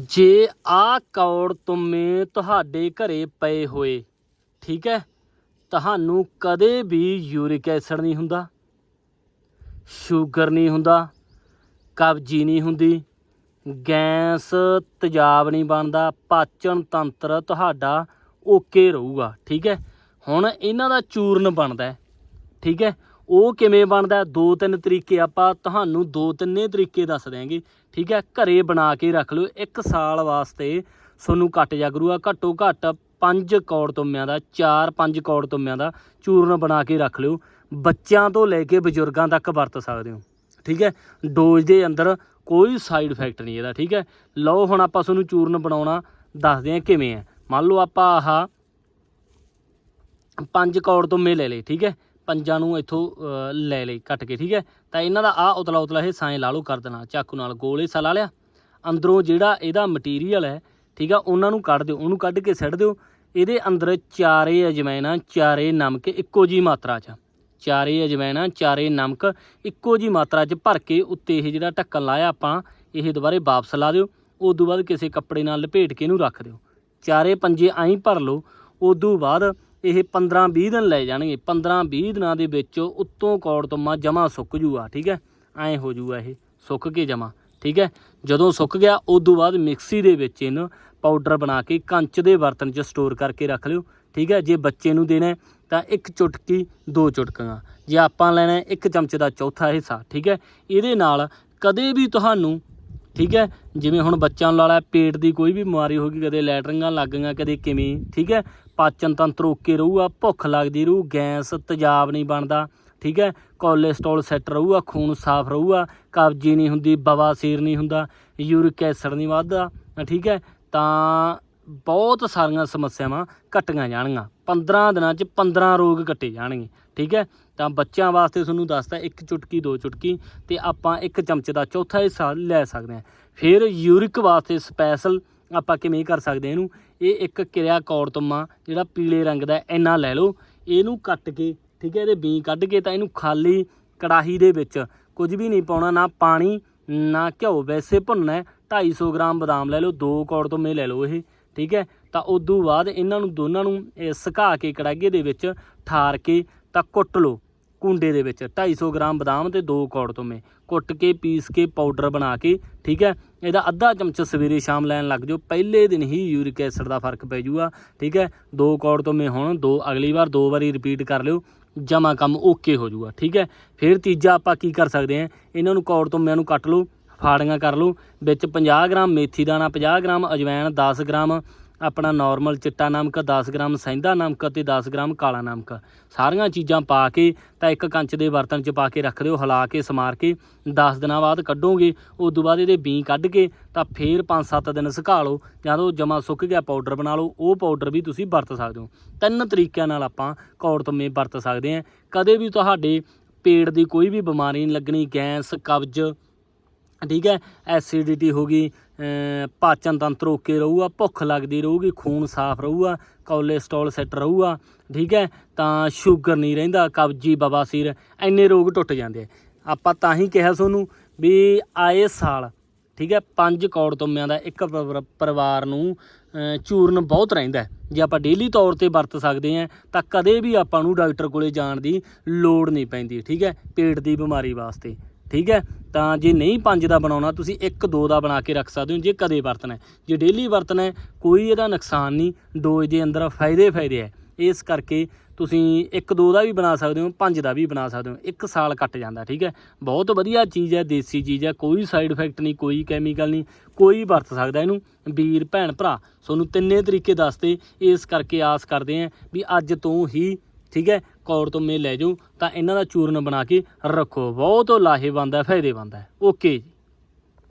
ਜੇ ਆ ਕੌੜ ਤੁਮੇ ਤੁਹਾਡੇ ਘਰੇ ਪਏ ਹੋਏ, ਠੀਕ ਹੈ? ਤੁਹਾਨੂੰ ਕਦੇ ਵੀ ਯੂਰਿਕ ਐਸਿਡ ਨਹੀਂ ਹੁੰਦਾ, ਸ਼ੂਗਰ ਨਹੀਂ ਹੁੰਦਾ, ਕਬਜੀ ਨਹੀਂ ਹੁੰਦੀ, ਗੈਸ ਤੇਜ਼ਾਬ ਨਹੀਂ ਬਣਦਾ, ਪਾਚਨ ਤੰਤਰ ਤੁਹਾਡਾ ਓਕੇ ਰਹੂਗਾ, ਠੀਕ ਹੈ? ਹੁਣ ਇਹਨਾਂ ਦਾ ਚੂਰਨ ਬਣਦਾ ਠੀਕ ਹੈ? ਉਹ ਕਿਵੇਂ ਬਣਦਾ ਦੋ ਤਿੰਨ ਤਰੀਕੇ ਆਪਾਂ ਤੁਹਾਨੂੰ ਦੋ ਤਿੰਨੇ ਤਰੀਕੇ ਦੱਸ ਦਿਆਂਗੇ। ਠੀਕ ਹੈ? ਘਰੇ ਬਣਾ ਕੇ ਰੱਖ ਲਿਓ। ਇੱਕ ਸਾਲ ਵਾਸਤੇ ਤੁਹਾਨੂੰ ਕੱਟ ਜਾ ਕਰੂਗਾ ਘੱਟੋ ਘੱਟ ਪੰਜ ਕੌੜ ਤੁੰਮਿਆਂ ਦਾ, ਚਾਰ ਪੰਜ ਕੌੜ ਤੁੰਮਿਆਂ ਦਾ ਚੂਰਨ ਬਣਾ ਕੇ ਰੱਖ ਲਿਓ। ਬੱਚਿਆਂ ਤੋਂ ਲੈ ਕੇ ਬਜ਼ੁਰਗਾਂ ਤੱਕ ਵਰਤ ਸਕਦੇ ਹੋ। ਠੀਕ ਹੈ? ਡੋਜ਼ ਦੇ ਅੰਦਰ ਕੋਈ ਸਾਈਡ ਇਫੈਕਟ ਨਹੀਂ ਇਹਦਾ। ਠੀਕ ਹੈ? ਲਓ ਹੁਣ ਆਪਾਂ ਤੁਹਾਨੂੰ ਚੂਰਨ ਬਣਾਉਣਾ ਦੱਸਦੇ ਹਾਂ ਕਿਵੇਂ ਹੈ। ਮੰਨ ਲਓ ਆਪਾਂ ਆਹ ਪੰਜ ਕੌੜ ਤੁੰਮੇ ਲੈ ਲਏ। ਠੀਕ ਹੈ? ਪੰਜਾਂ ਨੂੰ ਇੱਥੋਂ ਲੈ ਲਈ ਕੱਟ ਕੇ, ਠੀਕ ਹੈ? ਤਾਂ ਇਹਨਾਂ ਦਾ ਆ ਉਤਲਾ ਉਤਲਾ ਹਿੱਸਾ ਐ ਲਾ ਲਓ ਕਰ ਦੇਣਾ, ਚਾਕੂ ਨਾਲ ਗੋਲ ਹਿੱਸਾ ਲਾ ਲਿਆ। ਅੰਦਰੋਂ ਜਿਹੜਾ ਇਹਦਾ ਮਟੀਰੀਅਲ ਹੈ, ਠੀਕ ਆ, ਉਹਨਾਂ ਨੂੰ ਕੱਢ ਦਿਓ, ਉਹਨੂੰ ਕੱਢ ਕੇ ਸੱਟ ਦਿਓ। ਇਹਦੇ ਅੰਦਰ ਚਾਰੇ ਅਜਵਾਇਣਾ ਚਾਰੇ ਨਮਕ ਇੱਕੋ ਜੀ ਮਾਤਰਾ 'ਚ ਚਾਰੇ ਅਜਵਾਇਣਾ ਚਾਰੇ ਨਮਕ ਇੱਕੋ ਜੀ ਮਾਤਰਾ 'ਚ ਭਰ ਕੇ ਉੱਤੇ ਇਹ ਜਿਹੜਾ ਢੱਕਣ ਲਾਇਆ ਆਪਾਂ, ਇਹ ਦੁਬਾਰੇ ਵਾਪਸ ਲਾ ਦਿਓ। ਉਸ ਤੋਂ ਬਾਅਦ ਕਿਸੇ ਕੱਪੜੇ ਨਾਲ ਲਪੇਟ ਕੇ ਇਹਨੂੰ ਰੱਖ ਦਿਓ। ਚਾਰੇ ਪੰਜੇ ਐਂ ਭਰ ਲਓ। ਉਸ ਤੋਂ ਬਾਅਦ ਇਹ 15-20 ਦਿਨ ਲੈ ਜਾਣਗੇ। 15-20 ਦਿਨਾਂ ਦੇ ਵਿੱਚ ਉੱਤੋਂ ਕੌੜ ਤੋਂ ਮਾ ਜਮਾ ਸੁੱਕ ਜੂਗਾ, ਠੀਕ ਹੈ? ਐਂ ਹੋ ਜੂਗਾ ਇਹ। ਸੁੱਕ ਕੇ ਜਮਾ, ਠੀਕ ਹੈ? ਜਦੋਂ ਸੁੱਕ ਗਿਆ ਉਸ ਤੋਂ ਬਾਅਦ ਮਿਕਸੀ ਦੇ ਵਿੱਚ ਇਹਨੂੰ ਪਾਊਡਰ ਬਣਾ ਕੇ ਕੰਚ ਦੇ ਬਰਤਨ 'ਚ ਸਟੋਰ ਕਰਕੇ ਰੱਖ ਲਿਓ, ਠੀਕ ਹੈ? ਜੇ ਬੱਚੇ ਨੂੰ ਦੇਣਾ ਤਾਂ ਇੱਕ ਚੁਟਕੀ, ਦੋ ਚੁਟਕੀਆਂ। ਜੇ ਆਪਾਂ ਲੈਣਾ ਇੱਕ ਚਮਚ ਦਾ ਚੌਥਾ ਹਿੱਸਾ, ਠੀਕ ਹੈ? ਇਹਦੇ ਨਾਲ ਕਦੇ ਵੀ ਤੁਹਾਨੂੰ, ਠੀਕ ਹੈ? ਜਿਵੇਂ ਹੁਣ ਬੱਚਿਆਂ ਨੂੰ ਲਾਲਾ ਪੇਟ ਦੀ ਕੋਈ ਵੀ ਬਿਮਾਰੀ ਹੋ ਗਈ, ਕਦੇ ਲੈਟਰਿੰਗਾਂ ਲੱਗ ਗਈਆਂ, ਕਦੇ ਕਿਵੇਂ, ਠੀਕ ਹੈ? ਪਾਚਨ ਤੰਤਰ ਓਕੇ ਰਹੂਗਾ, ਭੁੱਖ ਲੱਗਦੀ ਰਹੂ, ਗੈਸ ਤੇਜ਼ਾਬ ਨਹੀਂ ਬਣਦਾ, ਠੀਕ ਹੈ? ਕੋਲੇਸਟ੍ਰੋਲ ਸੈੱਟ ਰਹੂਗਾ, ਖੂਨ ਸਾਫ਼ ਰਹੂਗਾ, ਕਬਜੀ ਨਹੀਂ ਹੁੰਦੀ ਬਵਾਸੀਰ ਨਹੀਂ ਹੁੰਦਾ, ਯੂਰਿਕ ਐਸਿਡ ਨਹੀਂ ਵੱਧਦਾ, ਠੀਕ ਹੈ? ਤਾਂ ਬਹੁਤ ਸਾਰੀਆਂ ਸਮੱਸਿਆਵਾਂ ਕੱਟੀਆਂ ਜਾਣਗੀਆਂ। 15 ਦਿਨਾਂ 'ਚ 15 ਰੋਗ ਕੱਟੇ ਜਾਣਗੇ, ਠੀਕ ਹੈ? ਤਾਂ ਬੱਚਿਆਂ ਵਾਸਤੇ ਤੁਹਾਨੂੰ ਦੱਸਦਾ, ਇੱਕ ਚੁਟਕੀ, ਦੋ ਚੁਟਕੀ, ਤੇ ਆਪਾਂ ਇੱਕ ਚਮਚ ਦਾ ਚੌਥਾ ਹਿੱਸਾ ਲੈ ਸਕਦੇ ਹਾਂ। ਫਿਰ ਯੂਰਿਕ ਵਾਸਤੇ ਸਪੈਸ਼ਲ ਆਪਾਂ ਕਿਵੇਂ ਕਰ ਸਕਦੇ ਇਹਨੂੰ? ਇਹ ਇੱਕ ਕਿਰਿਆ ਕੌੜਤਮਾ ਜਿਹੜਾ ਪੀਲੇ ਰੰਗ ਦਾ ਇੰਨਾ ਲੈ ਲਓ। ਇਹਨੂੰ ਕੱਟ ਕੇ, ਠੀਕ ਹੈ, ਇਹਦੇ ਬੀ ਕੱਢ ਕੇ ਤਾਂ ਇਹਨੂੰ ਖਾਲੀ ਕੜਾਹੀ ਦੇ ਵਿੱਚ ਕੁਝ ਵੀ ਨਹੀਂ ਪਾਉਣਾ, ਨਾ ਪਾਣੀ, ਨਾ ਘਿਓ। ਵੈਸੇ ਭੁੰਨਣਾ ਹੈ। 250 ਗ੍ਰਾਮ ਬਦਾਮ ਲੈ ਲਓ, ਦੋ ਕੌੜ ਲੈ ਲਓ ਇਹ, ਠੀਕ ਹੈ। ਤਾਂ ਉਦੋਂ ਬਾਅਦ ਇਹਨਾਂ ਨੂੰ ਦੋਨਾਂ ਨੂੰ ਸੁਕਾ ਕੇ ਕੜਾਗੇ ਦੇ ਵਿੱਚ ਠਾਰ ਕੇ ਤਾਂ ਕੁੱਟ ਲਓ। ਕੁੰਡੇ ਦੇ ਵਿੱਚ। 250 ਗ੍ਰਾਮ ਬਦਾਮ ਤੇ ਦੋ ਕੌੜ ਤੋਂ ਕੁੱਟ ਕੇ, ਪੀਸ ਕੇ, ਪਾਊਡਰ ਬਣਾ ਕੇ, ਠੀਕ ਹੈ? ਇਹਦਾ ਅੱਧਾ ਚਮਚ ਸਵੇਰੇ ਸ਼ਾਮ ਲੈਣ ਲੱਗ ਜਾਓ। ਪਹਿਲੇ ਦਿਨ ਹੀ ਯੂਰਿਕ ਐਸਿਡ ਦਾ ਫ਼ਰਕ ਪੈ ਜੂਗਾ, ਠੀਕ ਹੈ? ਦੋ ਕੌੜ ਤੋਂ ਮੇ ਹੁਣ, ਦੋ, ਅਗਲੀ ਵਾਰ ਦੋ ਵਾਰੀ ਰਿਪੀਟ ਕਰ ਲਿਓ, ਜਮਾ ਕੰਮ ਓਕੇ ਹੋ ਜਾਊਗਾ ਠੀਕ ਹੈ? ਫਿਰ ਤੀਜਾ ਆਪਾਂ ਕੀ ਕਰ ਸਕਦੇ ਹਾਂ? ਇਹਨਾਂ ਨੂੰ ਕੌੜ ਤੋਂ ਨੂੰ ਕੱਟ ਲਓ, ਫਾੜੀਆਂ ਕਰ ਲਓ। ਵਿੱਚ 50 ਗ੍ਰਾਮ ਮੇਥੀ ਦਾਣਾ 50 ਗ੍ਰਾਮ ਅਜਵਾਇਣ 10 ਗ੍ਰਾਮ ਆਪਣਾ ਨਾਰਮਲ ਚਿੱਟਾ ਨਮਕ 10 ਗ੍ਰਾਮ ਸੈਂਦਾ ਨਮਕ ਤੇ 10 ਗ੍ਰਾਮ ਕਾਲਾ ਨਮਕ। ਸਾਰੀਆਂ ਚੀਜ਼ਾਂ ਪਾ ਕੇ ਤਾਂ ਇੱਕ ਕੰਚ ਦੇ ਬਰਤਨ 'ਚ ਪਾ ਕੇ ਰੱਖ ਦਿਓ, ਹਿਲਾ ਕੇ, ਸਮਾਰ ਕੇ 10 ਦਿਨਾਂ ਬਾਅਦ ਕੱਢੋਗੇ ਉਸ ਤੋਂ ਬਾਅਦ ਇਹਦੇ ਬੀ ਕੱਢ ਕੇ ਤਾਂ ਫੇਰ 5-7 ਦਿਨ ਸੁਕਾ ਲਓ ਜਦੋਂ ਜਮਾ ਸੁੱਕ ਗਿਆ ਪਾਊਡਰ ਬਣਾ ਲਓ, ਉਹ ਪਾਊਡਰ ਵੀ ਤੁਸੀਂ ਵਰਤ ਸਕਦੇ ਹੋ। ਤਿੰਨ ਤਰੀਕਿਆਂ ਨਾਲ ਆਪਾਂ ਕੌੜ ਤੰਮੇ ਵਰਤ ਸਕਦੇ ਹਾਂ। ਕਦੇ ਵੀ ਤੁਹਾਡੇ ਪੇਟ ਦੀ ਕੋਈ ਵੀ ਬਿਮਾਰੀ ਨਹੀਂ ਲੱਗਣੀ, ਗੈਸ, ਕਬਜ਼ ਠੀਕ ਹੈ ਐਸਿਡਿਟੀ ਹੋ ਗਈ ਪਾਚਨ ਤੰਤਰ ਓਕੇ ਰਹੂਗਾ, ਭੁੱਖ ਲੱਗਦੀ ਰਹੂਗੀ, ਖੂਨ ਸਾਫ਼ ਰਹੂਗਾ ਕੋਲੇਸਟ੍ਰੋਲ ਸੈੱਟ ਰਹੂਗਾ, ਠੀਕ ਹੈ, ਤਾਂ ਸ਼ੂਗਰ ਨਹੀਂ ਰਹਿੰਦਾ, ਕਬਜੀ ਬਵਾਸੀਰ ਐਨੇ ਰੋਗ ਟੁੱਟ ਜਾਂਦੇ ਆਪਾਂ ਤਾਂ ਹੀ ਕਿਹਾ ਤੁਹਾਨੂੰ ਵੀ ਆਏ ਸਾਲ, ਠੀਕ ਹੈ, ਪੰਜ ਕਰੋੜ ਤੁੰਮਿਆਂ ਦਾ ਇੱਕ ਪਰਿਵਾਰ ਨੂੰ ਚੂਰਨ ਬਹੁਤ ਰਹਿੰਦਾ ਜੇ ਆਪਾਂ ਡੇਲੀ ਤੌਰ ਤੇ ਵਰਤ ਸਕਦੇ ਹਾਂ, ਤਾਂ ਕਦੇ ਵੀ ਆਪਾਂ ਨੂੰ ਡਾਕਟਰ ਕੋਲੇ ਜਾਣ ਦੀ ਲੋੜ ਨਹੀਂ ਪੈਂਦੀ, ਠੀਕ ਹੈ, ਪੇਟ ਦੀ ਬਿਮਾਰੀ ਵਾਸਤੇ। ਠੀਕ ਹੈ? ਤਾਂ ਜੇ ਨਹੀਂ ਪੰਜ ਦਾ ਬਣਾਉਣਾ, ਤੁਸੀਂ ਇੱਕ, ਦੋ ਦਾ ਬਣਾ ਕੇ ਰੱਖ ਸਕਦੇ ਹੋ, ਜੇ ਕਦੇ ਵਰਤਣਾ ਜੇ ਡੇਲੀ ਵਰਤਣਾ ਕੋਈ ਇਹਦਾ ਨੁਕਸਾਨ ਨਹੀਂ ਡੋਜ਼ ਦੇ ਅੰਦਰ ਫਾਇਦੇ ਫਾਇਦੇ ਹੈ। ਇਸ ਕਰਕੇ ਤੁਸੀਂ ਇੱਕ, ਦੋ ਦਾ ਵੀ ਬਣਾ ਸਕਦੇ ਹੋ, ਪੰਜ ਦਾ ਵੀ ਬਣਾ ਸਕਦੇ ਹੋ, ਇੱਕ ਸਾਲ ਕੱਟ ਜਾਂਦਾ, ਠੀਕ ਹੈ? ਬਹੁਤ ਵਧੀਆ ਚੀਜ਼ ਹੈ, ਦੇਸੀ ਚੀਜ਼ ਹੈ, ਕੋਈ ਸਾਈਡ ਇਫੈਕਟ ਨਹੀਂ, ਕੋਈ ਕੈਮੀਕਲ ਨਹੀਂ, ਕੋਈ ਵਰਤ ਸਕਦਾ ਇਹਨੂੰ। ਵੀਰ, ਭੈਣ, ਭਰਾ, ਤੁਹਾਨੂੰ ਤਿੰਨੇ ਤਰੀਕੇ ਦੱਸਦੇ ਇਸ ਕਰਕੇ ਆਸ ਕਰਦੇ ਆਂ ਵੀ ਅੱਜ ਤੋਂ ਹੀ ਠੀਕ ਹੈ? ਕੌੜ ਤੋਂ ਮੇ ਲੈ ਜਾਓ ਤਾਂ ਇਹਨਾਂ ਦਾ ਚੂਰਨ ਬਣਾ ਕੇ ਰੱਖੋ। ਬਹੁਤ ਲਾਹੇਵੰਦ ਹੈ, ਫਾਇਦੇਮੰਦ ਹੈ। ਓਕੇ ਜੀ।